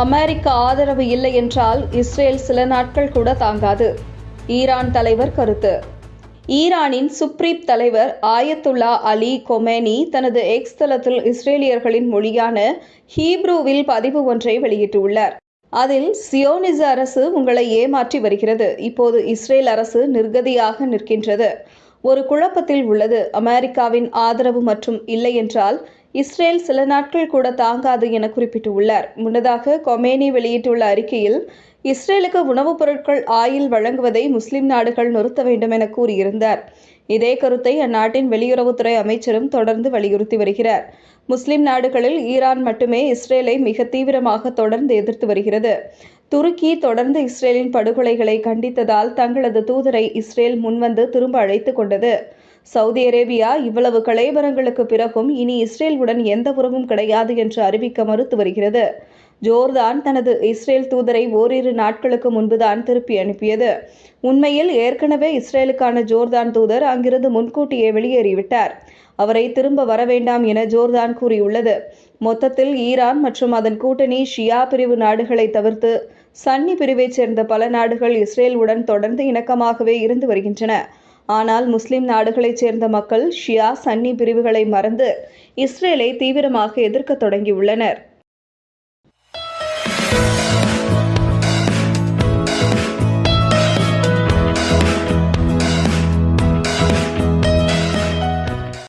அமெரிக்க ஆதரவு இல்லை என்றால் இஸ்ரேல் சில நாட்கள் கூட தாங்காது. ஈரான் தலைவர் கருத்து. ஈரானின் சுப்ரீப் தலைவர் ஆயத்துல்லா அலி கொமேனி தனது எக்ஸ் தளத்தில் இஸ்ரேலியர்களின் மொழியான ஹீப்ரூவில் பதிவு ஒன்றை வெளியிட்டுள்ளார். அதில் சியோனிச அரசு உங்களை ஏமாற்றி வருகிறது. இப்போது இஸ்ரேல் அரசு நிர்கதியாக நிற்கின்றது. ஒரு குழப்பத்தில் உள்ளது. அமெரிக்காவின் ஆதரவு மற்றும் இல்லை என்றால் இஸ்ரேல் சில நாட்கள் கூட தாங்காது என குறிப்பிட்டுள்ளார். முன்னதாக கொமேனி வெளியிட்டுள்ள அறிக்கையில் இஸ்ரேலுக்கு உணவுப் பொருட்கள் ஆயில் வழங்குவதை முஸ்லிம் நாடுகள் நிறுத்த வேண்டும் என கூறியிருந்தார். இதே கருத்தை அந்நாட்டின் வெளியுறவுத்துறை அமைச்சரும் தொடர்ந்து வலியுறுத்தி வருகிறார். முஸ்லிம் நாடுகளில் ஈரான் மட்டுமே இஸ்ரேலை மிக தீவிரமாக தொடர்ந்து எதிர்த்து வருகிறது. துருக்கி தொடர்ந்து இஸ்ரேலின் படுகொலைகளை கண்டித்ததால் தங்களது தூதரை இஸ்ரேல் முன்வந்து திரும்ப அழைத்து கொண்டது. சவுதி அரேபியா இவ்வளவு கலைவரங்களுக்கு பிறகும் இனி இஸ்ரேலுடன் எந்த உறவும் கிடையாது என்று அறிவிக்க மறுத்து வருகிறது. ஜோர்தான் தனது இஸ்ரேல் தூதரை ஓரிரு நாட்களுக்கு முன்புதான் திருப்பி அனுப்பியது. உண்மையில் ஏற்கனவே இஸ்ரேலுக்கான ஜோர்தான் தூதர் அங்கிருந்து முன்கூட்டியே வெளியேறிவிட்டார். அவரை திரும்ப வர வேண்டாம் என ஜோர்தான் கூறியுள்ளது. மொத்தத்தில் ஈரான் மற்றும் அதன் கூட்டணி ஷியா பிரிவு நாடுகளை தவிர்த்து சன்னி பிரிவைச் சேர்ந்த பல நாடுகள் இஸ்ரேலுடன் தொடர்ந்து இணக்கமாகவே இருந்து வருகின்றன. ஆனால் முஸ்லிம் நாடுகளைச் சேர்ந்த மக்கள் ஷியா சன்னி பிரிவுகளை மறந்து இஸ்ரேலை தீவிரமாக எதிர்க்கத் தொடங்கியுள்ளனர்.